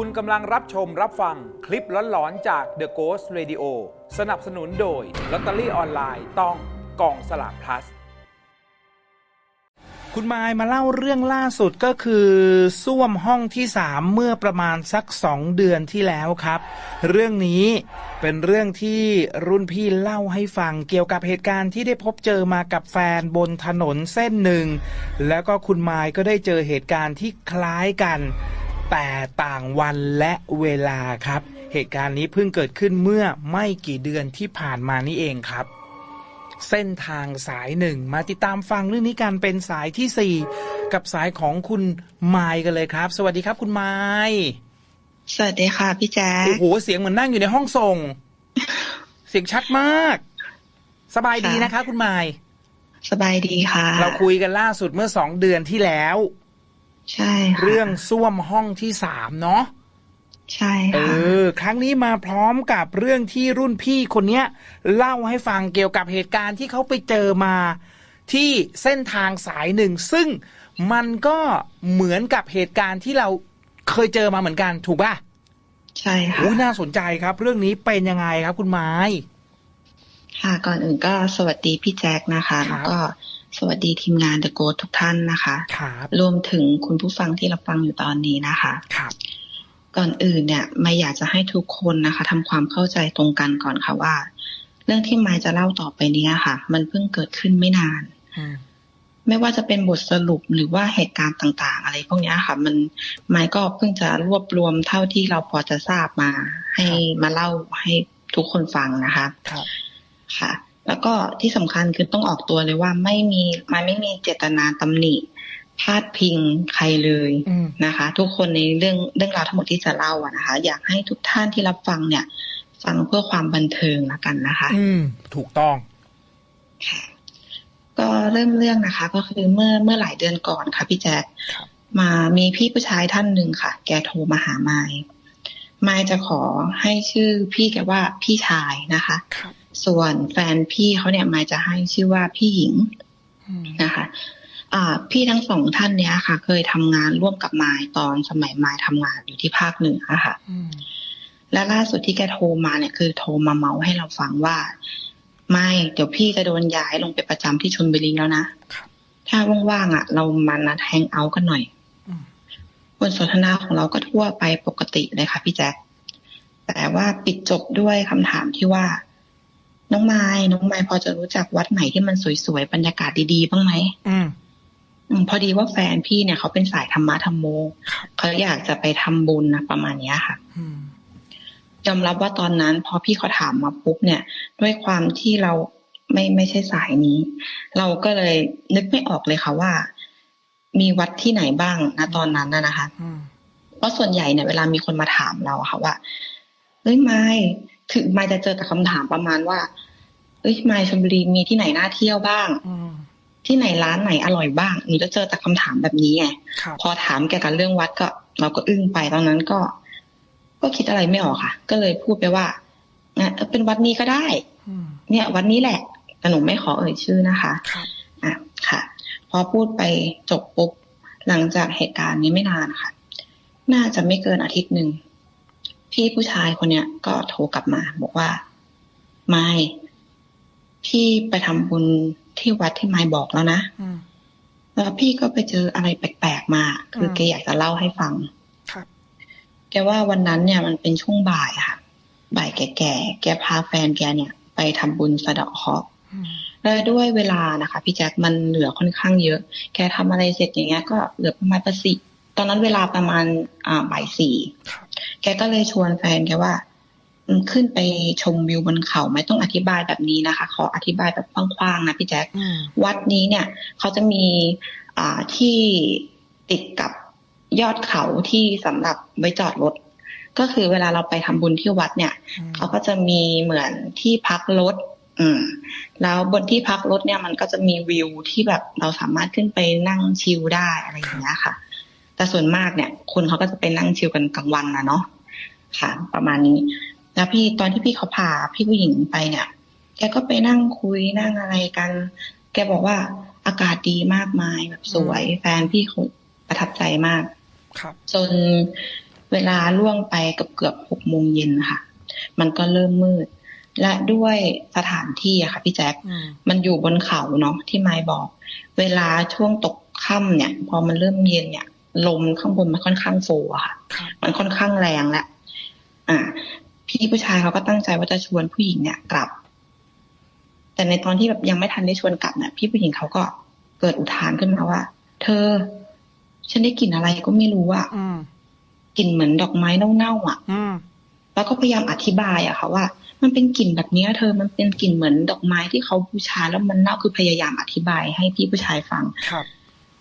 คุณกำลังรับชมรับฟังคลิปหลอนๆจาก The Ghost Radio สนับสนุนโดยลอตเตอรี่ออนไลน์ต้องกองสลาก plus คุณมายมาเล่าเรื่องล่าสุดก็คือส้วมห้องที่สามเมื่อประมาณสักสองเดือนที่แล้วครับ เรื่องนี้เป็นเรื่องที่รุ่นพี่เล่าให้ฟังเกี่ยวกับเหตุการณ์ที่ได้พบเจอมากับแฟนบนถนนเส้นหนึ่ง แล้วก็คุณมายก็ได้เจอเหตุการณ์ที่คล้ายกัน แต่ต่างวันและเวลาครับ เหตุการณ์นี้เพิ่งเกิดขึ้นเมื่อไม่กี่เดือนที่ผ่านมานี่เองครับ เส้นทางสายหนึ่งมาติดตามฟังเรื่องนี้กันเป็นสายที่สี่กับสายของคุณไมายกันเลยครับ สวัสดีครับคุณไมายสวัสดีค่ะพี่แจ๊คโอ้โหเสียงเหมือนนั่งอยู่ในห้องส่ง เสียงชัดมาก สบายดีนะคะ คุณไมายสบายดีค่ะ เราคุยกันล่าสุดเมื่อสองเดือนที่แล้ว ใช่ค่ะเรื่องส้วมห้องที่สามเนาะใช่เอค่ะอ ครั้งนี้มาพร้อมกับเรื่องที่รุ่นพี่คนเนี้ย เล่าให้ฟังเกี่ยวกับเหตุการณ์ที่เขาไปเจอมา ที่เส้นทางสายหนึ่ง ซึ่งมันก็เหมือนกับเหตุการณ์ที่เราเคยเจอมาเหมือนกันถูกป่ะใช่ค่ะ อุ้ยน่าสนใจครับ เรื่องนี้เป็นยังไงครับคุณไม้ ค่ะก่อนอื่นก็สวัสดีพี่แจ๊คนะคะ ครับ แล้วก็ สวัสดีทีมงาน The g o ทุกท่านนะคะครับรวมถึงคุณผู้ฟังที่รับฟังอยู่ตอนนี้นะคะครับก่อนอื่นเนี่ยไม่อยากจะให้ทุกคนนะคะทำความเข้าใจตรงกันก่อนค่ะว่า เรื่องที่ไมายจะเล่าต่อไปเนี้ยค่ะ มันเพิ่งเกิดขึ้นไม่นานอืมไม่ว่าจะเป็นบทสรุปหรือว่าเหตุการณ์ต่างๆ อะไรพวกเนี้ยค่ะ มันไมายก็เพิ่งจะรวบรวมเท่าที่เราพอจะทราบมา ให้มาเล่าให้ทุกคนฟังนะคะครับค่ะ แล้วก็ที่สำคัญคือต้องออกตัวเลยว่าไม่มีมันไม่มีเจตนาตำหนิพาดพิงใครเลยอืมนะคะ ทุกคนในเรื่องเรื่องราวทั้งหมดที่จะเล่าอะนะคะ อยากให้ทุกท่านที่รับฟังเนี่ย ฟังเพื่อความบันเทิงละกันนะคะ อืมถูกต้องค่ะก็เริ่มเรื่องนะคะ ก็คือเมื่อเมื่อหลายเดือนก่อนค่ะ พี่แจ๊คครับมามีพี่ผู้ชายท่านหนึ่งค่ะ แกโทรมาหาไมายไมายจะขอให้ชื่อพี่แกว่าพี่ชายนะคะครับ ส่วนแฟนพี่เขาเนี่ยไมายจะให้ชื่อว่าพี่หญิงอืมนะคะอ่าพี่ทั้งสองท่านเนี้ยค่ะ เคยทำงานร่วมกับไมายตอนสมัยไมายทำงานอยู่ที่ภาคเหนือค่ะอืมและล่าสุดที่แกโทรมาเนี่ยคือโทรมาเมาให้เราฟังว่า ไม่เดี๋ยวพี่จะโดนย้ายลงไปประจำที่ชลบุรีแล้วนะครับถ้าว่างๆอะ เรามานัดแฮงเอาท์กันหน่อยอืมบทสนทนาของเราก็ทั่วไปปกติเลยค่ะพี่แจ๊คแต่ว่าปิดจบด้วยคำถามที่ว่า น้องไม้น้องไม้พอจะรู้จักวัดไหนที่มันสวยๆบรรยากาศดีๆบ้างไหมอืมอืมพอดีว่าแฟนพี่เนี่ยเขาเป็นสายธรรมะธรรมโมครับเขาอยากจะไปทำบุญนะประมาณเนี้ยค่ะอืมยอมรับว่าตอนนั้น พอพี่เขาถามมาปุ๊บเนี่ย ด้วยความที่เราไม่ไม่ใช่สายนี้ เราก็เลยนึกไม่ออกเลยค่ะว่า มีวัดที่ไหนบ้างนะตอนนั้นนะนะคะอืมเพราะส่วนใหญ่เนี่ยเวลามีคนมาถามเราอะค่ะว่าเอ้ยไม่ ถึงไม่จะเจอแต่คำถามประมาณว่า เอ้ยไม่ชลบุรีมีที่ไหนน่าเที่ยวบ้างอืมที่ไหนร้านไหนอร่อยบ้างหนูจะเจอแต่คำถามแบบนี้ไงครับพอถามเกี่ยวกับเรื่องวัดก็ เราก็อึ้งไปตอนนั้นก็ ก็คิดอะไรไม่ออกค่ะ ก็เลยพูดไปว่าอะเออเป็นวัดนี้ก็ได้อืมเนี่ยวัดนี้แหละแต่หนูไม่ขอเอ่ยชื่อนะคะครับอะค่ะ พอพูดไปจบปุ๊บหลังจากเหตุการณ์นี้ไม่นานค่ะ น่าจะไม่เกินอาทิตย์หนึ่ง พี่ผู้ชายคนเนี้ยก็โทรกลับมา บอกว่า ไม่พี่ไปทำบุญที่วัดที่ไม่บอกแล้วนะอืมแล้วพี่ก็ไปเจออะไรแปลกๆมา คืออมแกอยากจะเล่าให้ฟังครับแกว่าวันนั้นเนี่ยมันเป็นช่วงบ่ายอะค่ะ บ่ายแก่ๆแกพาแฟนแกเนี่ย ไปทำบุญสะเดาะเคราะห์อืมแล้วด้วยเวลานะคะ พี่แจ็คมันเหลือค่อนข้างเยอะ แกทำอะไรเสร็จอย่างเงี้ย ก็เหลือประมาณประสิ ตอนนั้นเวลาประมาณอ่าบ่ายสี่ครับแกก็เลยชวนแฟนแกว่าอืมขึ้นไปชมวิวบนเขาไหมต้องอธิบายแบบนี้นะคะ ขออธิบายแบบกว้างๆนะพี่แจ็คอืมวัดนี้เนี่ย เขาจะมีอ่าที่ติดกับยอดเขาที่สำหรับไว้จอดรถก็คือเวลาเราไปทำบุญที่วัดเนี่ยอืมเขาก็จะมีเหมือนที่พักรถอืม แล้วบนที่พักรถเนี่ยมันก็จะมีวิวที่แบบเราสามารถขึ้นไปนั่งชิลได้อะไรอย่างเงี้ยค่ะ แต่ส่วนมากเนี่ย คนเขาก็จะไปนั่งชิลกันกลางวันนะเนาะค่ะ ประมาณนี้ แล้วพี่ตอนที่พี่เขาพาพี่ผู้หญิงไปเนี่ย แกก็ไปนั่งคุยนั่งอะไรกัน แกบอกว่าอากาศดีมากมายแบบสวย แฟนพี่เขาประทับใจมาก ครับ จนเวลาล่วงไปเกือบเกือบหกโมงเย็นค่ะ มันก็เริ่มมืด และด้วยสถานที่อะค่ะ พี่แจ๊คอืมมันอยู่บนเขาเนาะที่ไม้บอก เวลาช่วงตกค่ำเนี่ย พอมันเริ่มเย็นเนี่ย ลมข้างบนมันค่อนข้างโฟอะค่ะครับมันค่อนข้างแรงแล้วอ่า พี่ผู้ชายเขาก็ตั้งใจว่าจะชวนผู้หญิงเนี่ยกลับ แต่ในตอนที่แบบยังไม่ทันได้ชวนกลับเนี่ยพี่ผู้หญิงเขาก็เกิดอุทานขึ้นมาว่า เธอ ฉันได้กลิ่นอะไรก็ไม่รู้อะอืมกลิ่นเหมือนดอกไม้เน่าๆอะอืมแล้วก็พยายามอธิบายอะค่ะว่า มันเป็นกลิ่นแบบเนี้ยเธอมันเป็นกลิ่นเหมือนดอกไม้ที่เขาบูชาแล้วมันเน่าคือพยายามอธิบายให้พี่ผู้ชายฟังครับ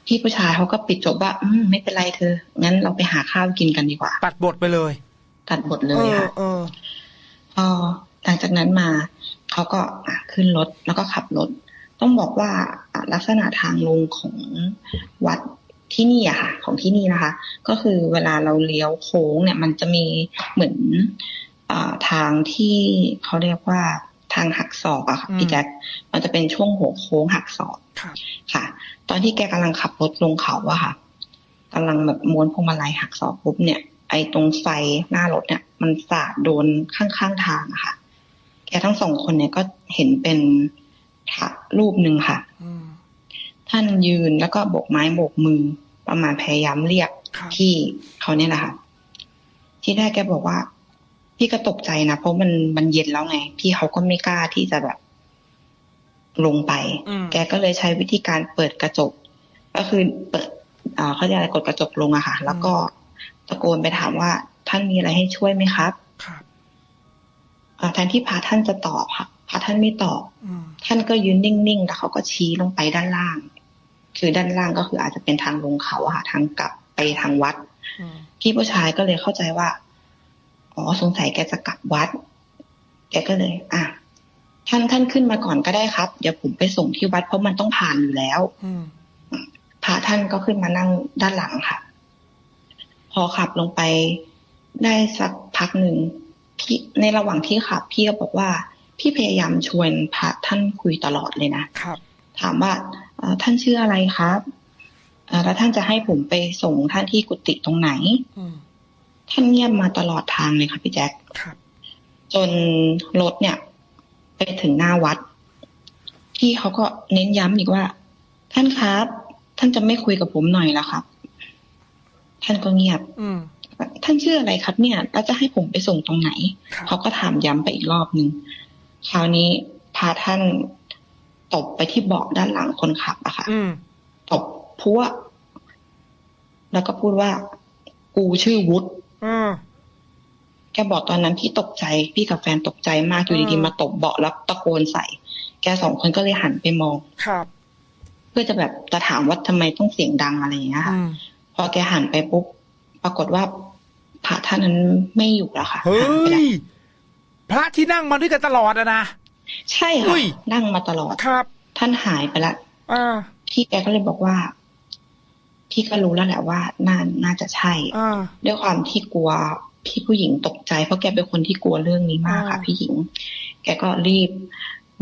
พี่ผู้ชายเขาก็ปิดจบว่า อืมไม่เป็นไรเธอ งั้นเราไปหาข้าวกินกันดีกว่า ตัดบทไปเลย ตัดบทเลเอยอค่ะเออพอหลังจากนั้นมาเขาก็อะขึ้นรถแล้วก็ขับรถ ต้องบอกว่าอะลักษณะทางลงของวัดที่นี่อะค่ะ ของที่นี่นะคะ ก็คือเวลาเราเลี้ยวโค้งเนี่ย มันจะมีเหมือนอ่าทางที่เขาเรียกว่าทางหักศอกอะค่ะอืมพี่แจ๊คมันจะเป็นช่วงหัวโค้งหักศอกครับค่ะ ตอนที่แกกำลังขับรถลงเขาอะค่ะกำลังแบบม้วนพวงมาลัยหักศอกปุ๊บเนี่ย ไอ้ตรงไฟหน้ารถเนี่ย มันสาดโดนข้างๆทางอะค่ะ แกทั้งสองคนเนี่ยก็เห็นเป็นพระรูปหนึ่งค่ะอืมท่านยืนแล้วก็โบกไม้โบกมือประมาณพยายามเรียกครับพี่เขาเนี่ยแหละค่ะ ที่แรกแกบอกว่า พี่ก็ตกใจนะเพราะมันมันเย็นแล้วไง พี่เขาก็ไม่กล้าที่จะแบบ ลงไปอืมแกก็เลยใช้วิธีการเปิดกระจก ก็คือเปิดอ่าเขาเรียกอะไรกดกระจกลงอะค่ะ แล้วก็ตะโกนไปถามว่าท่านมีอะไรให้ช่วยไหมครับครับอ่าแทนที่พระท่านจะตอบค่ะพระท่านไม่ตอบอืมท่านก็ยืนนิ่งๆแล้วเขาก็ชี้ลงไปด้านล่าง คือด้านล่างก็คืออาจจะเป็นทางลงเขาอะค่ะทางกลับไปทางวัดอืมพี่ผู้ชายก็เลยเข้าใจว่า อ๋อสงสัยแกจะกลับวัด แกก็เลย อะ ท่านท่านขึ้นมาก่อนก็ได้ครับ เดี๋ยวผมไปส่งที่วัดเพราะมันต้องผ่านอยู่แล้วอืมพระท่านก็ขึ้นมานั่งด้านหลังค่ะ พอขับลงไปได้สักพักหนึ่งพี่ในระหว่างที่ขับ พี่ก็บอกว่า พี่พยายามชวนพระท่านคุยตลอดเลยนะครับถามว่าเอ่อท่านชื่ออะไรครับเอ่อแล้วท่านจะให้ผมไปส่งท่านที่กุฏิตรงไหนอืมท่านเงียบมาตลอดทางเลยค่ะพี่แจ๊คครับจนรถเนี่ย ไปถึงหน้าวัด พี่เขาก็เน้นย้ำอีกว่า ท่านครับ ท่านจะไม่คุยกับผมหน่อยละครับ ท่านก็เงียบอืมท่านชื่ออะไรครับเนี่ย แล้วจะให้ผมไปส่งตรงไหนครับเขาก็ถามย้ำไปอีกรอบหนึ่งคราวนี้พาท่านตบไปที่เบาะด้านหลังคนขับอะค่ะอืมตบพัวแล้วก็พูดว่า กูชื่อวุฒิอืม แกบอกตอนนั้นพี่ตกใจพี่กับแฟนตกใจมากอยู่ดีอืมๆมาตบเบาะแล้วตะโกนใส่ แกสองคนก็เลยหันไปมองครับ เพื่อจะแบบจะถามว่าทำไมต้องเสียงดังอะไรอย่างเงี้ยค่ะอืมพอแกหันไปปุ๊บปรากฏว่าพระท่านนั้นไม่อยู่แล้วค่ะเฮ้หายไปแล้วยพระที่นั่งมาด้วยกันตลอดอะนะใช่เฮ้ค่ะยนั่งมาตลอดครับ ท่านหายไปแล้วอ่าพี่แกก็เลยบอกว่าพี่ก็รู้แล้วแหละว่าน่าน่าจะใช่อ่าด้วยความที่กลัว พี่ผู้หญิงตกใจ เพราะแกเป็นคนที่กลัวเรื่องนี้มากค่ะอ่าพี่หญิง แกก็รีบ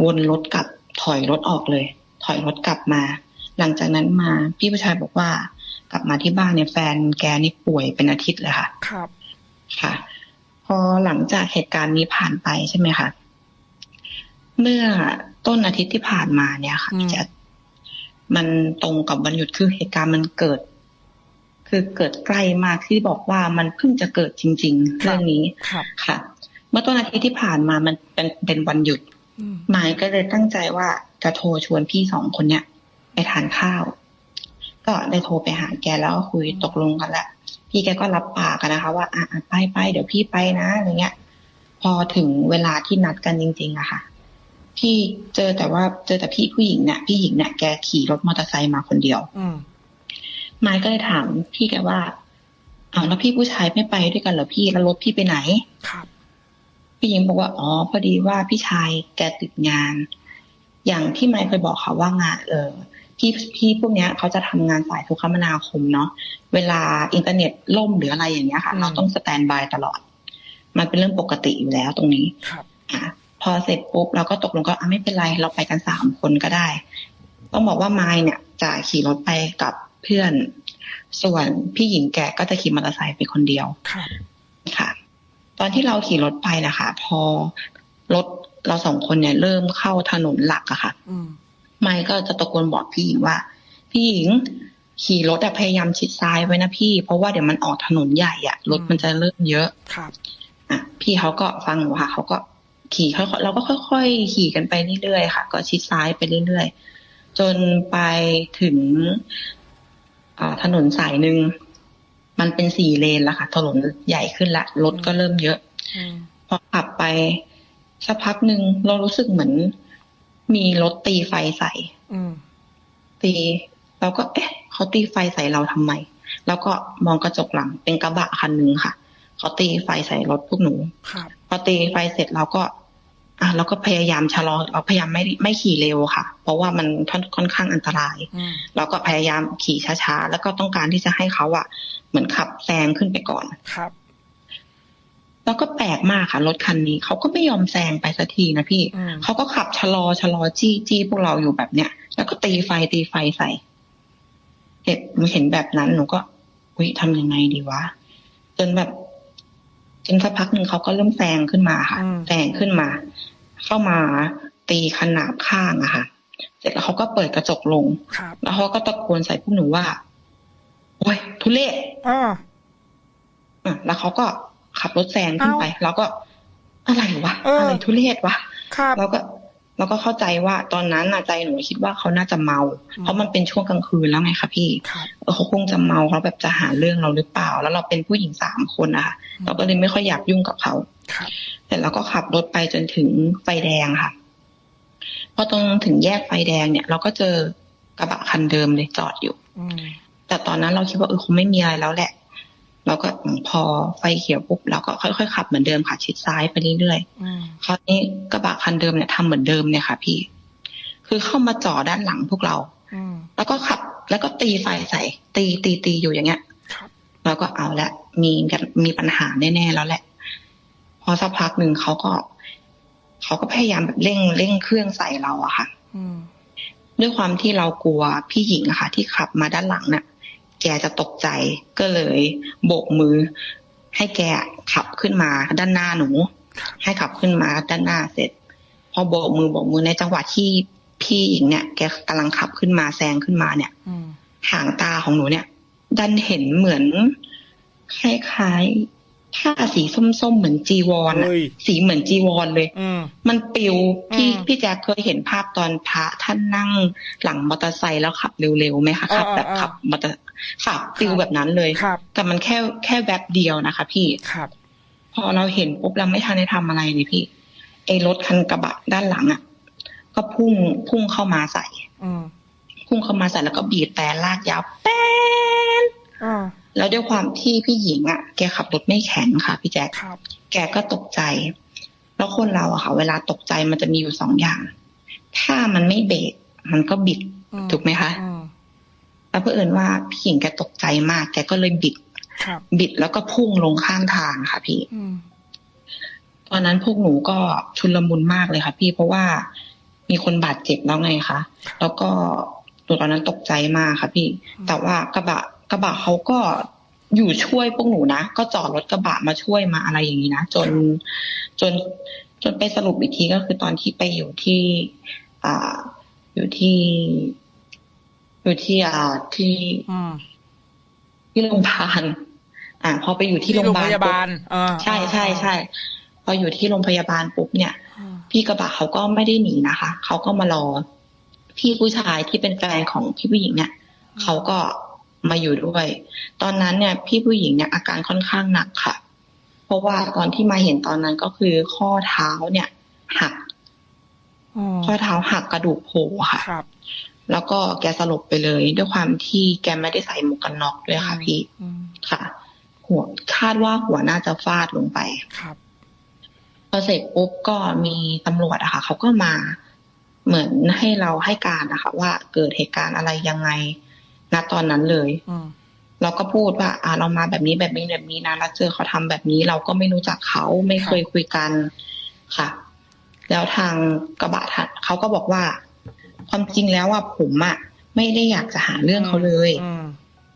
วนรถกลับถอยรถออกเลย ถอยรถกลับมา หลังจากนั้นมาพี่ผู้ชายบอกว่ากลับมาที่บ้านเนี่ยแฟนแกนี่ป่วยเป็นอาทิตย์เลยค่ะ ครับ ค่ะ พอหลังจากเหตุการณ์นี้ผ่านไปใช่ไหมคะเมื่อต้นอาทิตย์ที่ผ่านมาเนี่ยค่ะอืมพี่แจ๊คมันตรงกับวันหยุดคือเหตุการณ์มันเกิด คือเกิดใกล้มากที่บอกว่ามันเพิ่งจะเกิดจริง ๆ เรื่องนี้ครับค่ะ เมื่อต้นอาทิตย์ที่ผ่านมามันเป็นเป็นวันหยุดอืมหมายก็เลยตั้งใจว่าจะโทรชวนพี่สองคนเนี้ยไปทานข้าว ก็ได้โทรไปหาแกแล้วก็คุยตกลงกันละพี่แกก็รับปากกันนะคะ ว่าอะอะไปไปเดี๋ยวพี่ไปนะอะไรเงี้ย พอถึงเวลาที่นัดกันจริง ๆอะค่ะพี่เจอแต่ว่าเจอแต่พี่ผู้หญิงเนี่ยพี่หญิงเนี่ยแกขี่รถมอเตอร์ไซค์มาคนเดียวอืม ไม้ก็เลยถามพี่แกว่าอ้าวแล้วพี่ผู้ชายไม่ไปด้วยกันเหรอพี่แล้วรถพี่ไปไหนครับพี่หญิงบอกว่าอ๋อพอดีว่าพี่ชายแกติดงาน อย่างที่ไมค์เคยบอกค่ะว่างานเออพี่พี่พวกเนี้ยเขาจะทำงานสายโทรคมนาคมเนาะเวลาอินเทอร์เน็ตล่มหรืออะไรอย่างเงี้ยค่ะอืมเราต้องสแตนบายตลอด มันเป็นเรื่องปกติอยู่แล้วตรงนี้ครับอะพอเสร็จปุ๊บเราก็ตกลงก็อะไม่เป็นไร เราไปกันสามคนก็ได้ ต้องบอกว่าไมค์เนี่ย จะขี่รถไปกับ เพื่อน ส่วนพี่หญิงแกก็จะขี่มอเตอร์ไซค์ไปคนเดียวครับค่ะ ตอนที่เราขี่รถไปนะคะพอรถเราสองคนเนี่ย เริ่มเข้าถนนหลักอะค่ะอืมไม่ก็จะตะโกนบอกพี่หญิงว่า พี่หญิงขี่รถอะพยายามชิดซ้ายไว้นะพี่ เพราะว่าเดี๋ยวมันออกถนนใหญ่อะรถมันจะเริ่มเยอะครับอะพี่เขาก็ฟังหนูค่ะเขาก็ขี่ค่อยๆเราก็ค่อยๆขี่กันไปเรื่อยๆค่ะ ก็ชิดซ้ายไปเรื่อยๆจนไปถึงอ่า ถนนสายหนึ่งมันเป็นสี่เลนแล้วค่ะ ถนนใหญ่ขึ้นละรถก็เริ่มเยอะอืมพอขับไปสักพักหนึ่งเรารู้สึกเหมือน มีรถตีไฟใส่อืมตีเราก็ เอ๊ะเขาตีไฟใส่เราทำไม แล้วก็มองกระจกหลังเป็นกระบะคันหนึ่งค่ะเขาตีไฟใส่รถพวกหนูครับพอตีไฟเสร็จเราก็ อะเราก็พยายามชะลอเราพยายามไม่ไม่ขี่เร็วค่ะ เพราะว่ามันค่อนค่อนข้างอันตรายอืมเราก็พยายามขี่ช้าๆแล้วก็ต้องการที่จะให้เขาอะเหมือนขับแซงขึ้นไปก่อนครับ แล้วก็แปลกมากค่ะ รถคันนี้เขาก็ไม่ยอมแซงไปสักทีนะพี่อืมเขาก็ขับชะลอชะลอจี้จี้พวกเราอยู่แบบเนี้ยแล้วก็ตีไฟตีไฟใส่เห็นเห็นแบบนั้นหนูก็อุ้ยทำยังไงดีวะจนแบบ จนสักพักหนึ่งเขาก็เริ่มแซงขึ้นมาค่ะอืมแซงขึ้นมา เข้ามาตีขนาบข้างอะค่ะ เสร็จแล้วเขาก็เปิดกระจกลงครับแล้วเขาก็ตะโกนใส่พวกหนูว่าโอ้ยทุเรศอ่าอะแล้วเขาก็ขับรถแซงขึ้นไปเอ้าเราก็อะไรวะเออออะไรทุเรศวะครับเราก็ เราก็เข้าใจว่าตอนนั้นน่ะใจหนูคิดว่าเขาน่าจะเมาอืมเพราะมันเป็นช่วงกลางคืนแล้วไงคะพี่ครับเออเขาคงจะเมาเขาแบบจะหาเรื่องเราหรือเปล่า แล้วเราเป็นผู้หญิงสามคนอะค่ะเราก็เลยไม่ค่อยอยากยุ่งกับเขาครับแต่เราก็ขับรถไปจนถึงไฟแดงค่ะพอตรงถึงแยกไฟแดงเนี่ย เราก็เจอกระบะคันเดิมเลยจอดอยู่อืมแต่ตอนนั้นเราคิดว่าเออคงไม่มีอะไรแล้วแหละ เราก็พอไฟเขียวปุ๊บเราก็ค่อยๆขับเหมือนเดิมค่ะชิดซ้ายไปเรื่อยอืมๆคราวนี้กระบะคันเดิมเนี่ยทำเหมือนเดิมเนี่ยค่ะ พี่ คือเข้ามาจอดด้านหลังพวกเราอืมแล้วก็ขับแล้วก็ตีไฟใส่ ตีตีตีอยู่อย่างเงี้ยครับเราก็เอาละมีมีปัญหาแน่ๆแล้วแหละ พอสักพักหนึ่งเขาก็เขาก็พยายามแบบเร่งเร่งเครื่องใส่เราอะค่ะอืมด้วยความที่เรากลัวพี่หญิงอะค่ะ ที่ขับมาด้านหลังน่ะ แกจะตกใจก็เลยโบกมือ ให้แกขับขึ้นมาด้านหน้าหนู ให้ขับขึ้นมาด้านหน้าเสร็จ พอโบกมือโบกมือในจังหวะที่พี่หญิงเนี่ย แกกำลังขับขึ้นมาแซงขึ้นมาเนี่ยอืมหางตาของหนูเนี่ย ดันเห็นเหมือนคล้ายๆผ้าสีส้มๆเหมือนจีวรอะเฮ้ยสีเหมือนจีวรเลยอืมมันปิวพี่อืมพี่แจ๊คเคยเห็นภาพตอนพระท่านนั่งหลังมอเตอร์ไซค์แล้วขับเร็วๆไหมคะขับแบบอ่าๆๆขับมอเตอร์ ขับปิวแบบนั้นเลยครับ แต่มันแค่แค่แวบเดียวนะคะ พี่ครับ พอเราเห็นปุ๊บเราไม่ทันได้ทำอะไรเลยพี่ไอ้รถคันกระบะด้านหลังอะ ก็พุ่งพุ่งเข้ามาใส่อืมพุ่งเข้ามาใส่แล้วก็บีบแต่ลากยาวแป้นอ่าแล้วด้วยความที่พี่หญิงอะ แกขับรถไม่แข็งค่ะพี่แจ๊คครับแกก็ตกใจ แล้วคนเราอะค่ะ เวลาตกใจมันจะมีอยู่สองอย่าง ถ้ามันไม่เบรกมันก็บิดอืมถูกไหมคะอืม แล้วเพื่อนว่าพี่หญิงแกตกใจมาก แกก็เลยบิดครับบิดแล้วก็พุ่งลงข้างทางค่ะพี่อืมตอนนั้นพวกหนูก็ชุนลมุนมากเลยค่ะพี่เพราะว่ามีคนบาดเจ็บแล้วไงคะแล้วก็หนูตอนนั้นตกใจมากค่ะพี่ แต่ว่ากระบะกระบะเขาก็อยู่ช่วยพวกหนูนะ ก็จอดรถกระบะมาช่วยมาอะไรอย่างนี้นะจนจนจนไปสรุปอีกทีก็คือตอนที่ไปอยู่ที่ อ่า อยู่ที่ อยู่ที่อ่าที่อืมที่โรงพยาบาลอ่า พอไปอยู่ที่โรงพยาบาลพยาบาลปุ๊บอ่าใช่ใช่ใช่พออยู่ที่โรงพยาบาลปุ๊บเนี่ย อืมพี่กระบะเขาก็ไม่ได้หนีนะคะ เขาก็มารอ พี่ผู้ชายที่เป็นแฟนของพี่ผู้หญิงเนี่ย เขาก็มาอยู่ด้วย ตอนนั้นเนี่ย พี่ผู้หญิงเนี่ยอาการค่อนข้างหนักค่ะ เพราะว่าตอนที่มาเห็นตอนนั้นก็คือข้อเท้าเนี่ย หัก อืมข้อเท้าหักกระดูกโผล่ค่ะ ครับ แล้วก็แกสลบไปเลย ด้วยความที่แกไม่ได้ใส่หมวกกันน็อกด้วยค่ะพี่อืมค่ะ หัวคาดว่าหัวน่าจะฟาดลงไปครับพอเสร็จปุ๊บก็มีตำรวจอะค่ะเขาก็มาเหมือนให้เราให้การนะคะว่าเกิดเหตุการณ์อะไรยังไงณตอนนั้นเลยอืมเราก็พูดว่า อ่าเรามาแบบนี้แบบนี้แบบนี้นะแล้วเจอเขาทำแบบนี้ เราก็ไม่รู้จักเขาไม่เคยคุยกันค่ะ แล้วทางกระบะทัดเขาก็บอกว่า ความจริงแล้วว่าผมอะไม่ได้อยากจะหาเรื่องเขาเลยอืม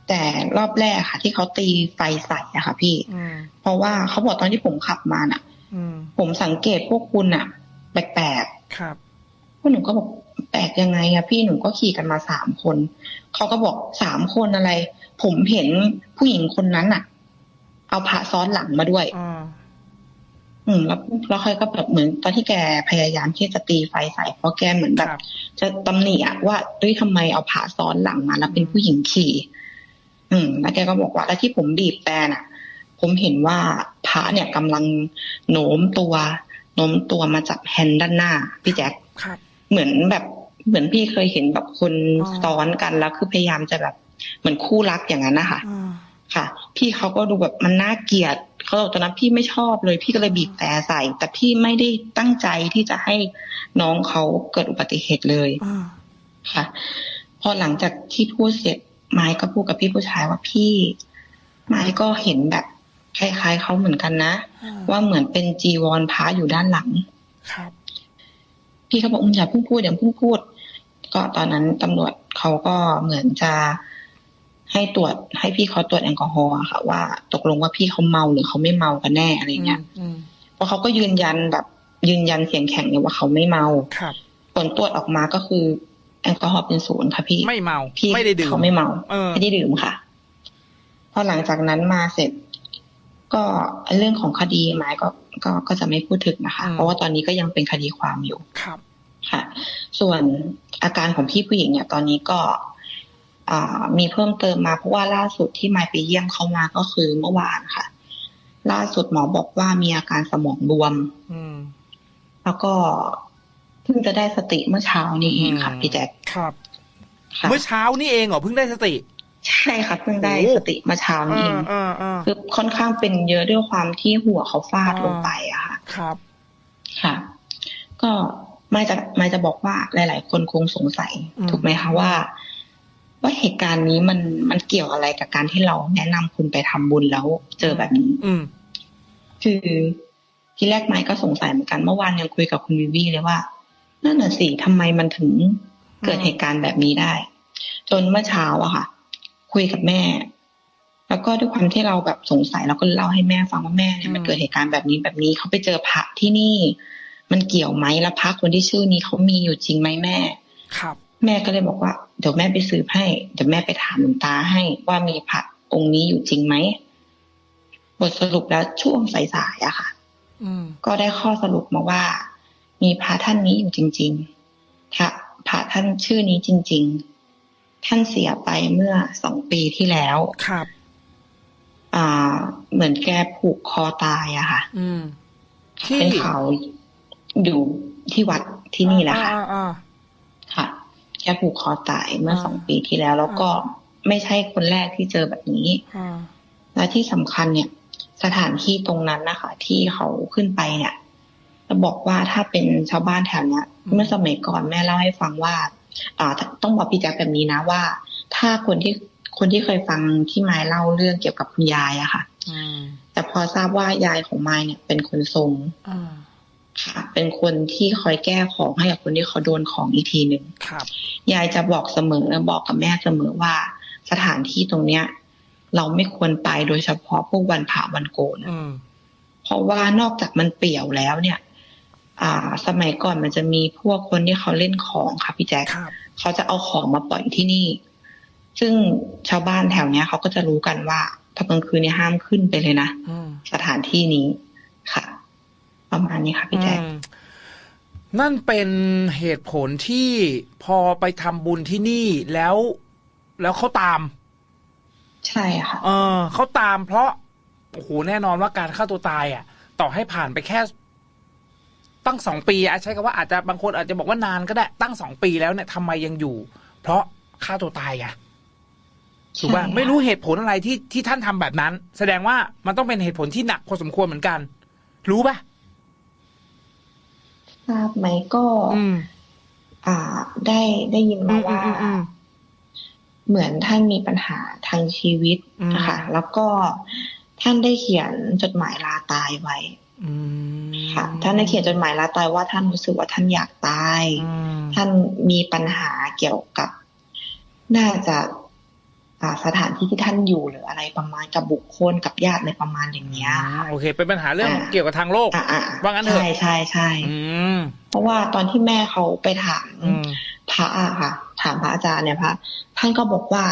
แต่รอบแรกค่ะ ที่เขาตีไฟใส่อะค่ะ พี่อืมเพราะว่าเขาบอกตอนที่ผมขับมาน่ะอืมผมสังเกตพวกคุณอะแปลกครับๆพวกหนูก็บอกแปลกยังไงอะพี่หนูก็ขี่กันมาสามคนเขาก็บอกสามคนอะไร ผมเห็นผู้หญิงคนนั้นอะเอาพระซ้อนหลังมาด้วย อ่าอืมแล้วแล้วเขาก็แบบเหมือนตอนที่แกพยายามที่จะตีไฟใส่เพราะแกเหมือนคแบรับบจะตำหนิอะว่าเฮ้ยทำไมเอาผาซ้อนหลังมาแล้วเป็นผู้หญิงขี่ อืม แล้วแกก็บอกว่าแล้วที่ผมบีบแต่น่ะ ผมเห็นว่าพระเนี่ยกำลังโน้มตัวโน้มตัวมาจับแฮนด์ด้านหน้า พี่แจ็คครับเหมือนแบบเหมือนพี่เคยเห็นแบบคนอ๋อซ้อนกันแล้วคือพยายามจะแบบเหมือนคู่รักอย่างนั้นนะคะอ่า ค่ะ พี่เขาก็ดูแบบมันน่าเกลียดเขาบอกตอนนั้นพี่ไม่ชอบเลย พี่ก็เลยบีบแต่ใส่ แต่พี่ไม่ได้ตั้งใจที่จะให้น้องเขาเกิดอุบัติเหตุเลยอ่าค่ะ พอหลังจากที่พูดเสร็จไม้ก็พูดกับพี่ผู้ชายว่าพี่ไม้ก็เห็นแบบคล้ายๆเขาเหมือนกันนะอ่าว่าเหมือนเป็นจีวรพระอยู่ด้านหลังครับพี่เขาบอกอืมอย่าเพิ่งพูดอย่าเพิ่งพูด ก็ตอนนั้นตำรวจเขาก็เหมือนจะ ให้ตรวจให้พี่เขาตรวจแอลกอฮอล์อะค่ะ ว่าตกลงว่าพี่เขาเมาหรือเขาไม่เมากันแน่อะไรเงี้ยอืมเพราะเขาก็ยืนยันแบบยืนยันเสียงแข็งเลยว่าเขาไม่เมาครับผลตรวจออกมาก็คือ แอลกอฮอล์เป็นศูนย์ค่ะ พี่ไม่เมาพี่ไม่ได้ดื่มเขาไม่เมาเออไม่ได้ดื่มค่ะพอหลังจากนั้นมาเสร็จ ก็เรื่องของคดีหมายก็ก็ก็จะไม่พูดถึงนะคะ เพราะว่าตอนนี้ก็ยังเป็นคดีความอยู่ครับ ค่ะ ส่วนอาการของพี่ผู้หญิงเนี่ย ตอนนี้ก็อ่า มีเพิ่มเติมมาเพราะว่าล่าสุดที่มายไปเยี่ยมเขามาก็คือเมื่อวานค่ะ ล่าสุดหมอบอกว่ามีอาการสมองบวมอืมแล้วก็เพิ่งจะได้สติเมื่อเช้านี้เองค่ะพี่แจ๊คครับค่ะเมื่อเช้านี่เองเหรอเพิ่งได้สติ ใช่ค่ะเพิ่งได้โอ้สติเมื่อเช้านี้เองอ่าอ่าคือค่อนข้างเป็นเยอะด้วยความที่หัวเขาฟาดอ่าลงไปอะค่ะ ครับ ค่ะ ก็ไม่จะไม่จะบอกว่าหลาย ๆ คนคงสงสัยอืมถูกไหมคะว่า ว่าเหตุการณ์นี้มันมันเกี่ยวอะไรกับการที่เราแนะนำคุณไปทำบุญแล้วเจอแบบนี้ อืมคือทีแรกไม้ก็สงสัยเหมือนกันเมื่อวานยังคุยกับคุณวิวีเลยว่านั่นน่ะสิทำไมมันถึงเกิดอืมเหตุการณ์แบบนี้ได้ จนเมื่อเช้าอะค่ะ คุยกับแม่ แล้วก็ด้วยความที่เราแบบสงสัยเราก็เล่าให้แม่ฟังว่าแม่เนี่ยมันเกิดเหตุการณ์แบบนี้แบบนี้เขาไปเจอพระที่นี่ มันเกี่ยวไหมแล้วพระคนที่ชื่อนี้เขามีอยู่จริงไหมแม่ ครับ แม่ก็เลยบอกว่า เดี๋ยวแม่ไปสืบให้ เดี๋ยวแม่ไปถามหลวงตาให้ว่ามีพระองค์นี้อยู่จริงไหมบทสรุปแล้วช่วงสายๆอะค่ะอืมก็ได้ข้อสรุปมาว่า มีพระท่านนี้อยู่จริงๆพระพระท่านชื่อนี้จริง ๆ ท่านเสียไปเมื่อสองปีที่แล้วครับ อ่า เหมือนแกผูกคอตายอะค่ะ อืมที่เป็นข่าวอยู่ที่วัดที่นี่แหละค่ะอ่าอ่าค่ะ แกผูกคอตายเมื่ออ่าสองปีที่แล้ว แล้วก็ไม่ใช่คนแรกที่เจอแบบนี้อ่าและที่สำคัญเนี่ย สถานที่ตรงนั้นนะคะ ที่เขาขึ้นไปเนี่ยจะบอกว่าถ้าเป็นชาวบ้านแถวเนี้ยเมื่อสมัยก่อนแม่เล่าให้ฟังว่าอ่าต้องบอกพี่แจ๊คแบบนี้นะว่า ถ้าคนที่คนที่เคยฟังที่มายเล่าเรื่องเกี่ยวกับคุณยายอะค่ะอืมแต่พอทราบว่ายายของมายเนี่ยเป็นคนทรงอ่าค่ะ เป็นคนที่คอยแก้ของให้กับคนที่เขาโดนของอีกทีหนึ่งครับ ยายจะบอกเสมอบอกกับแม่เสมอว่า สถานที่ตรงเนี้ย เราไม่ควรไปโดยเฉพาะพวกวันผ่าวันโกนอืมเพราะว่านอกจากมันเปี่ยวแล้วเนี่ย อ่า สมัยก่อนมันจะมีพวกคนที่เขาเล่นของค่ะพี่แจ๊คครับเขาจะเอาของมาปล่อยที่นี่ ซึ่งชาวบ้านแถวเนี้ยเขาก็จะรู้กันว่าตอนกลางคืนเนี่ยห้ามขึ้นไปเลยนะอืมสถานที่นี้ค่ะ ประมาณนี้ค่ะพี่แจ๊คอืม นั่นเป็นเหตุผลที่พอไปทำบุญที่นี่แล้ว แล้วเขาตาม ใช่ค่ะ เออเขาตามเพราะโอ้โหแน่นอนว่าการฆ่าตัวตายอะ ต่อให้ผ่านไปแค่ ตั้งสองปีอะใช้คำว่าอาจจะบางคนอาจจะบอกว่านานก็ได้ ตั้งสองปีแล้วเนี่ยทำไมยังอยู่ เพราะฆ่าตัวตายไงถูกป่ะใช่ค่ะไม่รู้เหตุผลอะไรที่ที่ท่านทำแบบนั้น แสดงว่ามันต้องเป็นเหตุผลที่หนักพอสมควรเหมือนกัน รู้ป่ะ ทราบไหมก็อืมอ่าได้ได้ยินมาว่าอืมอืมอืมเหมือนท่านมีปัญหาทางชีวิตอืมนะคะแล้วก็ท่านได้เขียนจดหมายลาตายไว้อืมค่ะท่านได้เขียนจดหมายลาตายว่าท่านรู้สึกว่าท่านอยากตายอืมท่านมีปัญหาเกี่ยวกับ น่าจะอ่า สถานที่ที่ท่านอยู่หรืออะไรประมาณกับบุคคลกับญาติอะไรประมาณอย่างเงี้ยอ่าโอเค เป็นปัญหาเรื่องอ่าเกี่ยวกับทางโลกอ่าอ่าว่างั้นเถอะใช่ใช่ใช่อืมเพราะว่าตอนที่แม่เขาไปถามอืมพระอะค่ะ ถามพระอาจารย์เนี่ยพระท่านก็บอกว่า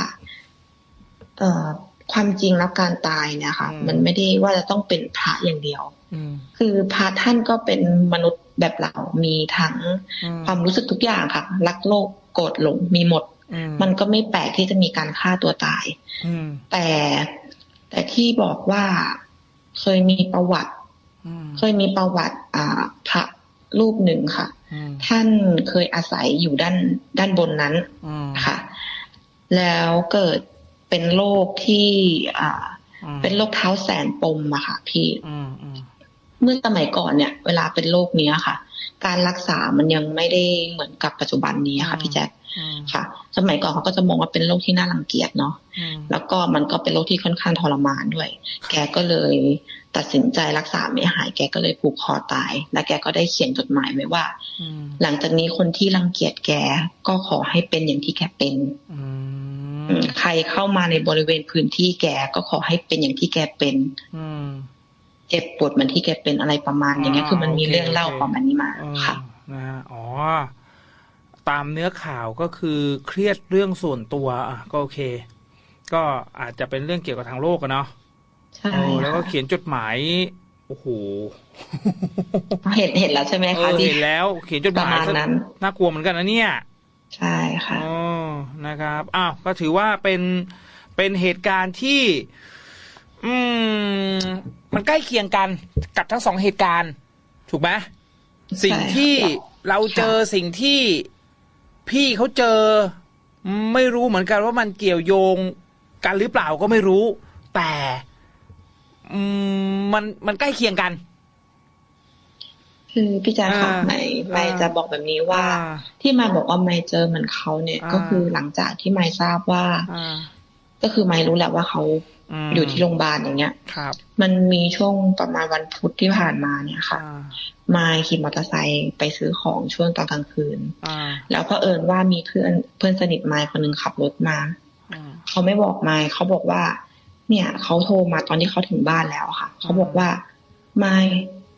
เอ่อความจริงแล้วการตายเนี่ยค่ะอืมมันไม่ได้ว่าจะต้องเป็นพระอย่างเดียวอืมคือพระท่านก็เป็นมนุษย์แบบเรา มีทั้งอืมความรู้สึกทุกอย่างค่ะ รักโลกโกรธหลงมีหมดอื มมันก็ไม่แปลกที่จะมีการฆ่าตัวตายอืมแต่แต่ที่บอกว่าเคยมีประวัติอืมเคยมีประวัติ อ่า พระรูปหนึ่งค่ะอืมท่านเคยอาศัยอยู่ด้านด้านบนนั้นอืมค่ะ แล้วเกิดเป็นโรคที่อ่าอืมเป็นโรคเท้าแสนปมอะค่ะพี่อืมอืมเมื่อสมัยก่อนเนี่ย เวลาเป็นโรคเนี้ยค่ะ การรักษามันยังไม่ได้เหมือนกับปัจจุบันนี้ค่ะพี่แจ๊คอืม ค่ะ สมัยก่อนเขาก็จะมองว่าเป็นโรคที่น่ารังเกียจเนาะอืมแล้วก็มันก็เป็นโรคที่ค่อนข้างทรมานด้วย แกก็เลยตัดสินใจรักษาไม่หาย แกก็เลยผูกคอตาย และแกก็ได้เขียนจดหมายไว้ว่าอืมหลังจากนี้คนที่รังเกียจแกก็ขอให้เป็นอย่างที่แกเป็นอือืมมใครเข้ามาในบริเวณพื้นที่แกก็ขอให้เป็นอย่างที่แกเป็นอืมเจ็บปวดเหมือนที่แกเป็นอะไรประมาณอย่างเงี้ยอ่าคือมันมีโอเคเรื่องเล่าโอเคประมาณนี้มาเออค่ะนะฮะอ๋อ ตามเนื้อข่าวก็คือเครียดเรื่องส่วนตัวอะก็โอเค ก็อาจจะเป็นเรื่องเกี่ยวกับทางโลกอะเนาะใช่เออแล้วก็ค่ะเขียนจดหมายโอ้โหเห็นเห็นแล้วใช่ไหมเอคะอที่เห็นแล้วเขียนจดปหระมายมาณซะนั้นน่ากลัวเหมือนกันนะเนี่ย ใช่ค่ะอ๋อนะครับอ้าวก็ถือว่าเป็นเป็นเหตุการณ์ที่ อืม มันใกล้เคียงกันกับทั้งสองเหตุการณ์ ถูกไหมสิ่งที่เราเจอสิ่งที่ พี่เขาเจอ ไม่รู้เหมือนกันว่ามันเกี่ยวโยงกันหรือเปล่าก็ไม่รู้ แต่อืมมันมันใกล้เคียงกัน คือพี่แจ๊คค่ะอ่าไม่ไม่อ่าจะบอกแบบนี้ว่าอ่าที่ไม่บอกว่าไม่เจอเหมือนเขาเนี่ยอ่าก็คือหลังจากที่ไม่ทราบว่าอ่าก็คือไม่รู้แหละว่าเขาม อยู่ที่โรงพยาบาลอย่างเงี้ยครับ มันมีช่วงประมาณวันพุธที่ผ่านมาเนี่ยค่ะอ่ามาขี่มอเตอร์ไซค์ไปซื้อของช่วงตอนกลางคืนอ่าแล้วเผอิญว่ามีเพื่อนเพื่อนสนิทมายคนหนึ่งขับรถมาอ่าเขาไม่บอกมายเขาบอกว่า เนี่ยเขาโทรมาตอนที่เขาถึงบ้านแล้วค่ะ เขาบอกว่ามาย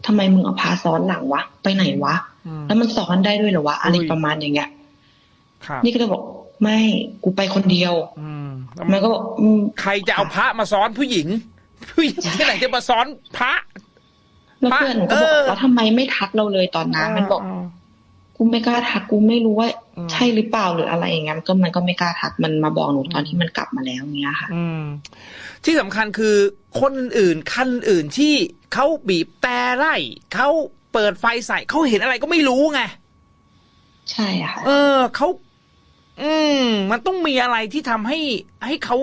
ทำไมมึงเอาพาซ้อนหลังวะ ไปไหนวะอืมแล้วมันซ้อนได้ด้วยเหรอวะ อะไรอุ้ยประมาณอย่างเงี้ยครับนี่ก็เลยบอก ไม่กูไปคนเดียวอืมมันก็บอกอืมใครจะเอาพระมาซ้อนผู้หญิง ผู้หญิงที่ไหนจะมาซ้อนพระแล้วเพื่อนหนูก็บอกเออแล้วทำไมไม่ทักเราเลยตอนนั้นมันบอกกูไม่กล้าทักกูไม่รู้ว่าอืมใช่หรือเปล่าหรืออะไรอย่างเงี้ยมันก็มันก็ไม่กล้าทักมันมาบอกหนูตอนที่มันกลับมาแล้วเงี้ยค่ะ อืมที่สำคัญคือคนอื่นคันอื่นที่เขาบีบแต่ไล่เขาเปิดไฟใส่เขาเห็นอะไรก็ไม่รู้ไง ใช่ค่ะ เออเขา อืม มันต้องมีอะไรที่ทำให้ให้เขา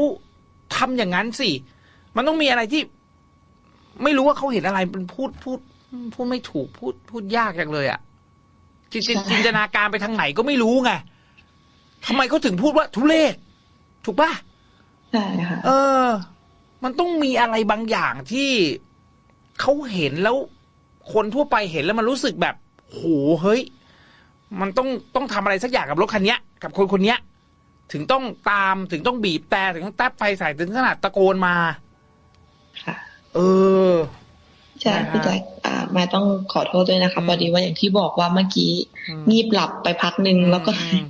ทำอย่างนั้นสิ มันต้องมีอะไรที่ ไม่รู้ว่าเขาเห็นอะไรมันพูดพูด พูดไม่ถูกพูดพูดยากจังเลยอะ่ะจินจินใช่จินตนาการไปทางไหนก็ไม่รู้ไงทำไมเขาถึงพูดว่าทุเลศถูกปะใช่ค่ะเออ มันต้องมีอะไรบางอย่างที่เขาเห็นแล้ว คนทั่วไปเห็นแล้วมันรู้สึกแบบโหเฮ้ย มันต้องต้องทำอะไรสักอย่างกับรถคันเนี้ยกับคนคนเนี้ยถึงต้องตามถึงต้องบีบแต่ถึงต้องแตบไฟใส่ถึงขนาดตะโกนมา ค่ะ เออใช่นะฮะพี่แจ๊คอ่าแม่ต้องขอโทษด้วยนะคะอืมพอดีว่าอย่างที่บอกว่าเมื่อกี้อืมงีบหลับไปพักหนึ่งแล้วก็อืม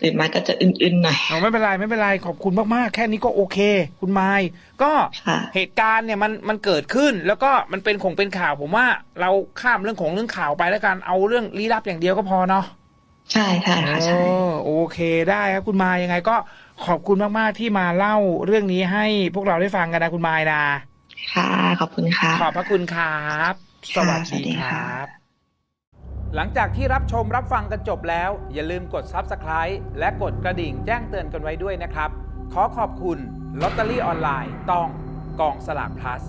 ตื่นมาก็จะอึนๆหน่อยเอาไม่เป็นไรไม่เป็นไรขอบคุณมากๆ แค่นี้ก็โอเค คุณไมค์ก็ค่ะเหตุการณ์เนี่ยมันมันเกิดขึ้น แล้วก็มันเป็นของเป็นข่าวผมว่า เราข้ามเรื่องของเรื่องข่าวไปแล้วกันเอาเรื่องลี้ลับอย่างเดียวก็พอเนาะใช่ใช่ค่ะใช่โอ้โอเคได้ครับคุณมายยังไงก็ขอบคุณมากๆที่มาเล่าเรื่องนี้ให้พวกเราได้ฟังกันนะคุณมายนะค่ะขอบคุณค่ะขอบพระคุณครับสค่ะวัสสวัสดีดีคค่ะรับ หลังจากที่รับชมรับฟังกันจบแล้ว อย่าลืมกด Subscribe และกดกระดิ่งแจ้งเตือนกันไว้ด้วยนะครับ ขอขอบคุณลอตเตอรี่ออนไลน์ต้องกองสลาก plus